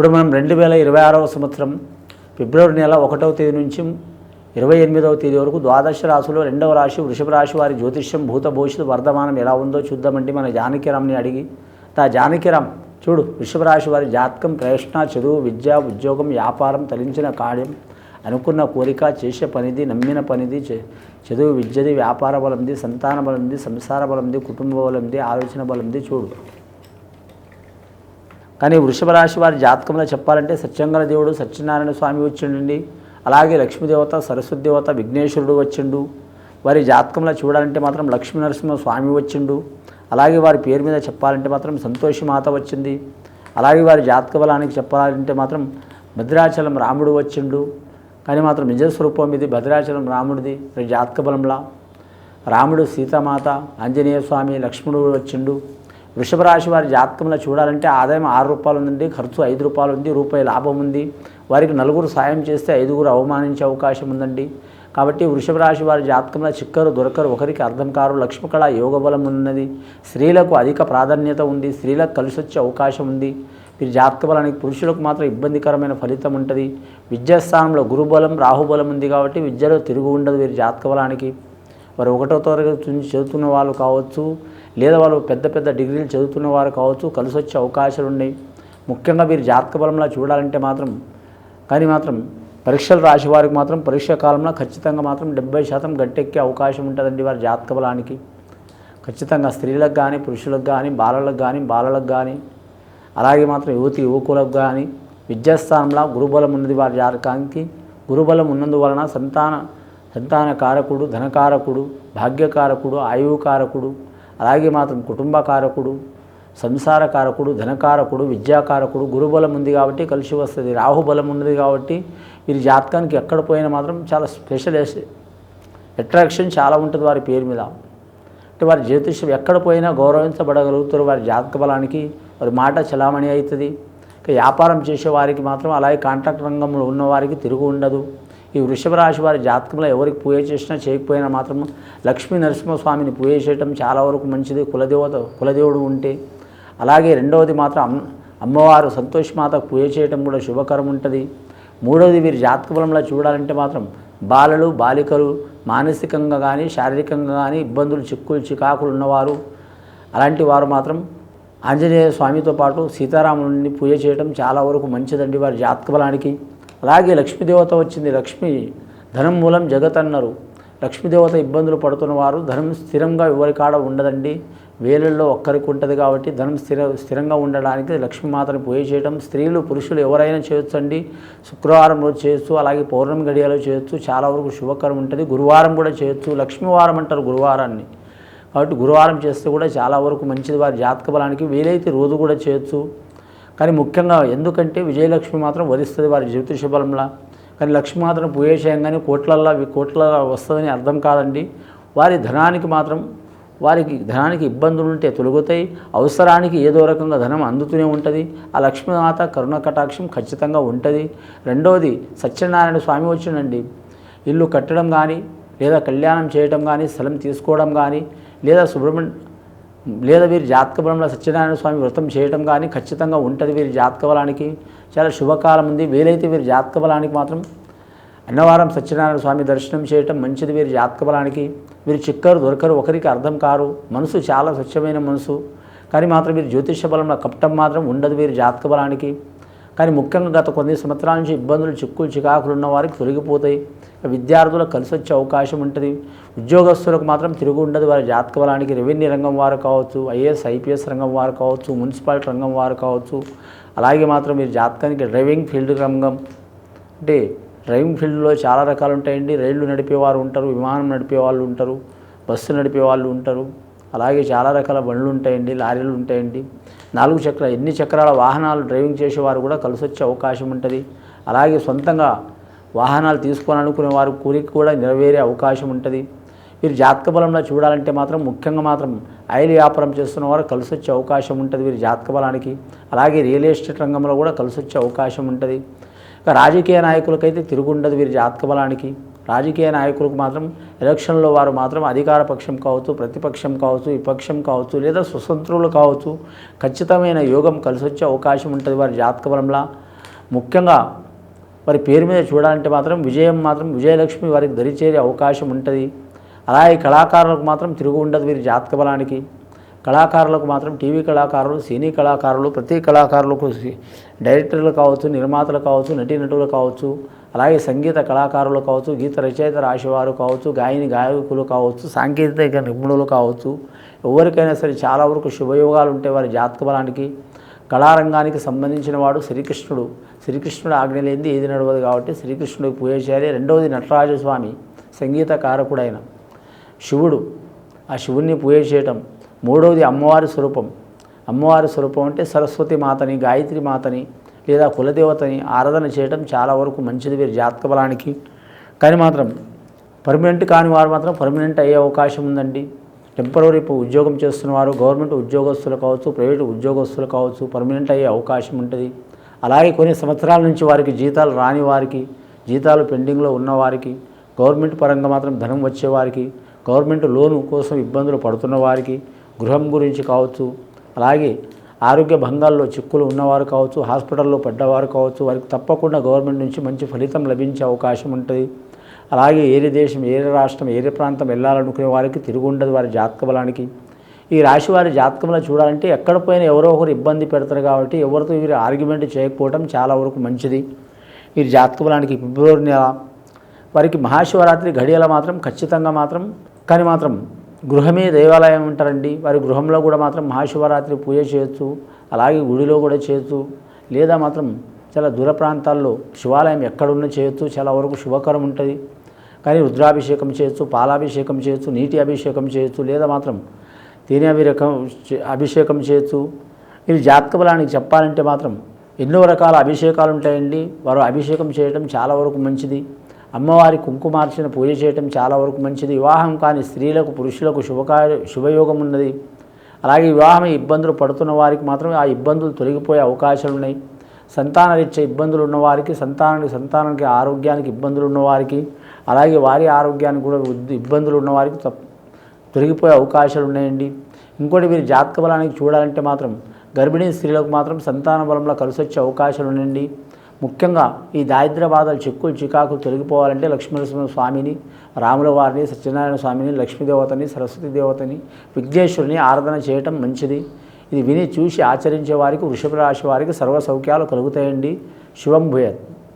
ఇప్పుడు మనం రెండు వేల ఇరవై ఆరవ సంవత్సరం ఫిబ్రవరి నెల ఒకటవ తేదీ నుంచి ఇరవై ఎనిమిదవ తేదీ వరకు ద్వాదశ రాశిలో రెండవ రాశి వృషభ రాశి వారి జ్యోతిష్యం భూత భవిష్యత్తు వర్ధమానం ఎలా ఉందో చూద్దామంటే మన జానకిరామ్ని అడిగి. ఆ జానకిరామ్ చూడు వృషభ రాశి వారి జాతకం ప్రయత్న చదువు విద్య ఉద్యోగం వ్యాపారం తలించిన కార్యం అనుకున్న కోరిక చేసే పనిది నమ్మిన పనిది చదువు విద్యది వ్యాపార బలంది సంతాన బలంది సంసార బలంది కుటుంబ బలంది ఆలోచన బలంది చూడు. కానీ వృషభ రాశి వారి జాతకంలో చెప్పాలంటే సత్యంగల దేవుడు సత్యనారాయణ స్వామి వచ్చిండండి. అలాగే లక్ష్మీదేవత సరస్వతి దేవత విఘ్నేశ్వరుడు వచ్చిండు. వారి జాతకంలో చూడాలంటే మాత్రం లక్ష్మీ నరసింహ స్వామి వచ్చిండు. అలాగే వారి పేరు మీద చెప్పాలంటే మాత్రం సంతోషి మాత వచ్చింది. అలాగే వారి జాతక బలానికి చెప్పాలంటే మాత్రం భద్రాచలం రాముడు వచ్చిండు. కానీ మాత్రం నిజ స్వరూపం ఇది భద్రాచలం రాముడిది జాతక బలంలా. రాముడు సీతమాత ఆంజనేయ స్వామి లక్ష్మణుడు వచ్చిండు. వృషభ రాశి వారి జాతకంలో చూడాలంటే ఆదాయం ఆరు రూపాయలు ఉందండి ఖర్చు ఐదు రూపాయలు ఉంది రూపాయి లాభం ఉంది. వారికి నలుగురు సాయం చేస్తే ఐదుగురు అవమానించే అవకాశం ఉందండి. కాబట్టి వృషభ రాశి వారి జాతకంలో చిక్కరు దొరకరు ఒకరికి అర్థం కారు లక్ష్మకళ యోగ బలం ఉన్నది. స్త్రీలకు అధిక ప్రాధాన్యత ఉంది స్త్రీలకు కలిసి వచ్చే అవకాశం ఉంది. వీరి జాతక బలానికి పురుషులకు మాత్రం ఇబ్బందికరమైన ఫలితం ఉంటుంది. విద్యాస్థానంలో గురుబలం రాహుబలం ఉంది కాబట్టి విద్యలో తిరుగు ఉండదు వీరి జాతక బలానికి వారు ఒకటో తరగతి నుంచి చదువుతున్న వాళ్ళు కావచ్చు లేదా వాళ్ళు పెద్ద పెద్ద డిగ్రీలు చదువుతున్న వారు కావచ్చు కలిసి వచ్చే అవకాశాలు ఉన్నాయి. ముఖ్యంగా మీరు జాతక బలంలో చూడాలంటే మాత్రం కానీ మాత్రం పరీక్షలు రాసే వారికి మాత్రం పరీక్ష కాలంలో ఖచ్చితంగా మాత్రం డెబ్బై శాతం గట్టెక్కే అవకాశం ఉంటుందండి వారి జాతక బలానికి. ఖచ్చితంగా స్త్రీలకు కానీ పురుషులకు కానీ బాలలకు కానీ బాలలకు కానీ అలాగే మాత్రం యువతి యువకులకు కానీ విద్యాస్థానంలో గురుబలం ఉన్నది వారి జాతకానికి. గురుబలం ఉన్నందువలన సంతాన సంతాన కారకుడు ధనకారకుడు భాగ్యకారకుడు ఆయుకారకుడు అలాగే మాత్రం కుటుంబకారకుడు సంసారకారకుడు సంసార కారకుడు ధనకారకుడు విద్యాకారకుడు గురుబలం ఉంది కాబట్టి కలిసి వస్తుంది రాహుబలం ఉన్నది కాబట్టి వీరి జాతకానికి ఎక్కడ పోయినా మాత్రం చాలా స్పెషల్ అట్రాక్షన్ చాలా ఉంటుంది వారి పేరు మీద. అంటే వారి జ్యోతిష్యం ఎక్కడ పోయినా గౌరవించబడగలుగుతారు వారి జాతక బలానికి వారి మాట చలామణి అవుతుంది. ఇక వ్యాపారం చేసే వారికి మాత్రం అలాగే కాంట్రాక్ట్ రంగంలో ఉన్న వారికి తిరుగు ఉండదు. ఈ వృషభ రాశి వారి జాతకంలో ఎవరికి పూజ చేసినా చేయకపోయినా మాత్రం లక్ష్మీ నరసింహస్వామిని పూజ చేయటం చాలా వరకు మంచిది. కులదేవత కులదేవుడు ఉంటే. అలాగే రెండవది మాత్రం అమ్ అమ్మవారు సంతోషమాతకు పూజ చేయటం కూడా శుభకరం ఉంటుంది. మూడవది వీరి జాతక బలంలో చూడాలంటే మాత్రం బాలలు బాలికలు మానసికంగా కానీ శారీరకంగా కానీ ఇబ్బందులు చిక్కులు చికాకులు ఉన్నవారు. అలాంటి వారు మాత్రం ఆంజనేయ స్వామితో పాటు సీతారాముని పూజ చేయడం చాలా వరకు మంచిదండి వారి జాతక బలానికి. అలాగే లక్ష్మీదేవత వచ్చింది. లక్ష్మి ధనం మూలం జగత్ అన్నారు లక్ష్మీదేవత ఇబ్బందులు పడుతున్న వారు ధనం స్థిరంగా ఎవరి కాడ ఉండదండి. వేలల్లో ఒక్కరికి ఉంటుంది కాబట్టి ధనం స్థిర స్థిరంగా ఉండడానికి లక్ష్మీమాతను పూజ చేయడం స్త్రీలు పురుషులు ఎవరైనా చేయొచ్చు అండి శుక్రవారం రోజు చేయొచ్చు అలాగే పౌర్ణమి గడియలో చేయొచ్చు చాలా వరకు శుభకరం ఉంటుంది. గురువారం కూడా చేయొచ్చు. లక్ష్మీవారం అంటారు గురువారాన్ని. కాబట్టి గురువారం చేస్తే కూడా చాలా వరకు మంచిది. వారి జాతక బలానికి వీలైతే రోజు కూడా చేయొచ్చు. కానీ ముఖ్యంగా ఎందుకంటే విజయలక్ష్మి మాత్రం వరిస్తుంది వారి జ్యోతిష బలంలా. కానీ లక్ష్మి మాత్రం పూయేషయంగానే చేయంగానే కోట్లల్లో కోట్ల వస్తుందని అర్థం కాదండి. వారి ధనానికి మాత్రం వారికి ధనానికి ఇబ్బందులు ఉంటే తొలగుతాయి. అవసరానికి ఏదో రకంగా ధనం అందుతూనే ఉంటుంది. ఆ లక్ష్మీమాత కరుణ కటాక్షం ఖచ్చితంగా ఉంటుంది. రెండవది సత్యనారాయణ స్వామి వచ్చిండండి. ఇల్లు కట్టడం కానీ లేదా కళ్యాణం చేయడం కానీ స్థలం తీసుకోవడం కానీ లేదా సుబ్రహ్మణ్య లేదా వీరి జాతక బలంలో సత్యనారాయణ స్వామి వ్రతం చేయటం కానీ ఖచ్చితంగా ఉంటుంది వీరి జాతక బలానికి చాలా శుభకాలం ఉంది. వీలైతే వీరి జాతక బలానికి మాత్రం అన్నవారం సత్యనారాయణ స్వామి దర్శనం చేయటం మంచిది వీరి జాతక బలానికి వీరు చిక్కరు దొరకరు ఒకరికి అర్థం కారు. మనసు చాలా స్వచ్ఛమైన మనసు. కానీ మాత్రం వీరి జ్యోతిష బలంలో కపటం మాత్రం ఉండదు వీరి జాతక బలానికి కానీ ముఖ్యంగా గత కొన్ని సంవత్సరాల నుంచి ఇబ్బందులు చిక్కులు చికాకులు ఉన్న వారికి తొలగిపోతాయి. విద్యార్థులకు కలిసి వచ్చే అవకాశం ఉంటుంది. ఉద్యోగస్తులకు మాత్రం తిరుగు ఉండదు. వారి జాతక బలానికి రెవెన్యూ రంగం వారు కావచ్చు ఐఏఎస్ ఐపీఎస్ రంగం వారు కావచ్చు మున్సిపాలిటీ రంగం వారు కావచ్చు. అలాగే మాత్రం మీరు జాతకానికి డ్రైవింగ్ ఫీల్డ్ రంగం అంటే డ్రైవింగ్ ఫీల్డ్లో చాలా రకాలు ఉంటాయండి. రైళ్ళు నడిపేవారు ఉంటారు విమానం నడిపే వాళ్ళు ఉంటారు బస్సు నడిపే వాళ్ళు ఉంటారు. అలాగే చాలా రకాల బండ్లు ఉంటాయండి లారీలు ఉంటాయండి. నాలుగు చక్ర ఎన్ని చక్రాల వాహనాలు డ్రైవింగ్ చేసేవారు కూడా కలిసి వచ్చే అవకాశం ఉంటుంది. అలాగే సొంతంగా వాహనాలు తీసుకోవాలనుకునే వారు కోరిక కూడా నెరవేరే అవకాశం ఉంటుంది. వీరు జాతక బలంలో చూడాలంటే మాత్రం ముఖ్యంగా మాత్రం ఆయిల్ వ్యాపారం చేస్తున్న వారు కలిసి వచ్చే అవకాశం ఉంటుంది వీరి జాతక బలానికి. అలాగే రియల్ ఎస్టేట్ రంగంలో కూడా కలిసి వచ్చే అవకాశం ఉంటుంది. ఇక రాజకీయ నాయకులకైతే తిరుగుండదు వీరి జాతక బలానికి. రాజకీయ నాయకులకు మాత్రం ఎలక్షన్లో వారు మాత్రం అధికార పక్షం కావచ్చు ప్రతిపక్షం కావచ్చు విపక్షం కావచ్చు లేదా స్వతంత్రులు కావచ్చు ఖచ్చితమైన యోగం కలిసి వచ్చే అవకాశం ఉంటుంది వారి జాతక బలంలో. ముఖ్యంగా వారి పేరు మీద చూడాలంటే మాత్రం విజయం మాత్రం విజయలక్ష్మి వారికి దరిచేరే అవకాశం ఉంటుంది. అలాగే కళాకారులకు మాత్రం తిరుగు ఉండదు వీరి జాతక బలానికి. కళాకారులకు మాత్రం టీవీ కళాకారులు సినీ కళాకారులు ప్రతి కళాకారులకు డైరెక్టర్లు కావచ్చు నిర్మాతలు కావచ్చు నటీనటులు కావచ్చు అలాగే సంగీత కళాకారులు కావచ్చు గీత రచయిత రాసేవారు కావచ్చు గాయని గాయకులు కావచ్చు సాంకేతిక నిపుణులు కావచ్చు ఎవరికైనా సరే చాలా వరకు శుభయోగాలు ఉంటాయి వారి జాతక బలానికి కళారంగానికి సంబంధించిన వాడు శ్రీకృష్ణుడు. శ్రీకృష్ణుడు ఆజ్ఞ లేనిది ఏది నడవదు కాబట్టి శ్రీకృష్ణుడికి పూజ చేయాలి. రెండవది నటరాజస్వామి సంగీతకారకుడైన శివుడు. ఆ శివుణ్ణి పూజ చేయటం మూడవది అమ్మవారి స్వరూపం. అమ్మవారి స్వరూపం అంటే సరస్వతి మాతని గాయత్రి మాతని లేదా కులదేవతని ఆరాధన చేయటం చాలా వరకు మంచిది వీరి జాతక బలానికి. కానీ మాత్రం పర్మనెంట్ కాని వారు మాత్రం పర్మనెంట్ అయ్యే అవకాశం ఉందండి. టెంపరీ ఉద్యోగం చేస్తున్నవారు గవర్నమెంట్ ఉద్యోగస్తులు కావచ్చు ప్రైవేట్ ఉద్యోగస్తులు కావచ్చు పర్మనెంట్ అయ్యే అవకాశం ఉంటుంది. అలాగే కొన్ని సంవత్సరాల నుంచి వారికి జీతాలు రాని వారికి జీతాలు పెండింగ్లో ఉన్నవారికి గవర్నమెంట్ పరంగా మాత్రం ధనం వచ్చేవారికి గవర్నమెంట్ లోను కోసం ఇబ్బందులు పడుతున్న వారికి గృహం గురించి కావచ్చు అలాగే ఆరోగ్య భంగాల్లో చిక్కులు ఉన్నవారు కావచ్చు హాస్పిటల్లో పడ్డవారు కావచ్చు వారికి తప్పకుండా గవర్నమెంట్ నుంచి మంచి ఫలితం లభించే అవకాశం ఉంటుంది. అలాగే ఏరే దేశం ఏరే రాష్ట్రం ఏరే ప్రాంతం వెళ్ళాలనుకునే వారికి తిరుగు ఉండదు వారి జాతక బలానికి. ఈ రాశి వారి జాతకంలో చూడాలంటే ఎక్కడ పోయినా ఎవరో ఒకరు ఇబ్బంది పెడతారు కాబట్టి ఎవరితో వీరు ఆర్గ్యుమెంట్ చేయకపోవడం చాలా వరకు మంచిది. వీరి జాతక బలానికి ఫిబ్రవరి నెల. వారికి మహాశివరాత్రి గడియల మాత్రం ఖచ్చితంగా మాత్రం కానీ మాత్రం గృహమే దేవాలయం ఉంటారండి వారి గృహంలో కూడా మాత్రం మహాశివరాత్రి పూజ చేయొచ్చు అలాగే గుడిలో కూడా చేయొచ్చు లేదా మాత్రం చాలా దూర ప్రాంతాల్లో శివాలయం ఎక్కడున్నా చేయొచ్చు చాలా వరకు శుభకరం ఉంటుంది. కానీ రుద్రాభిషేకం చేయొచ్చు పాలాభిషేకం చేయొచ్చు నీటి అభిషేకం చేయొచ్చు లేదా మాత్రం తేనె అభిరకం అభిషేకం చేయొచ్చు ఇది జాతక బలానికి చెప్పాలంటే మాత్రం ఎన్నో రకాల అభిషేకాలు ఉంటాయండి. వారు అభిషేకం చేయడం చాలా వరకు మంచిది. అమ్మవారి కుంకుమార్చన పూజ చేయటం చాలా వరకు మంచిది. వివాహం కాని స్త్రీలకు పురుషులకు శుభకార్య శుభయోగం ఉన్నది అలాగే వివాహం ఇబ్బందులు పడుతున్న వారికి మాత్రం ఆ ఇబ్బందులు తొలగిపోయే అవకాశాలు ఉన్నాయి సంతానరీత్యా ఇబ్బందులు ఉన్నవారికి సంతానానికి సంతానానికి ఆరోగ్యానికి ఇబ్బందులు ఉన్నవారికి అలాగే వారి ఆరోగ్యానికి కూడా ఇబ్బందులు ఉన్నవారికి తప్ప తొలగిపోయే అవకాశాలు ఉన్నాయండి ఇంకోటి వీరి జాతక బలానికి చూడాలంటే మాత్రం గర్భిణీ స్త్రీలకు మాత్రం సంతాన బలంలో కలిసి వచ్చే అవకాశాలు ఉన్నాయండి ముఖ్యంగా ఈ దారిద్ర బాధలు చిక్కులు చికాకులు తొలగిపోవాలంటే లక్ష్మీనరసింహ స్వామిని రాముల వారిని సత్యనారాయణ స్వామిని లక్ష్మీదేవతని సరస్వతి దేవతని విఘ్నేశ్వరుని ఆరాధన చేయటం మంచిది. ఇది విని చూసి ఆచరించే వారికి వృషభ రాశి వారికి సర్వ సౌఖ్యాలు కలుగుతాయండి. శివం భూయత్.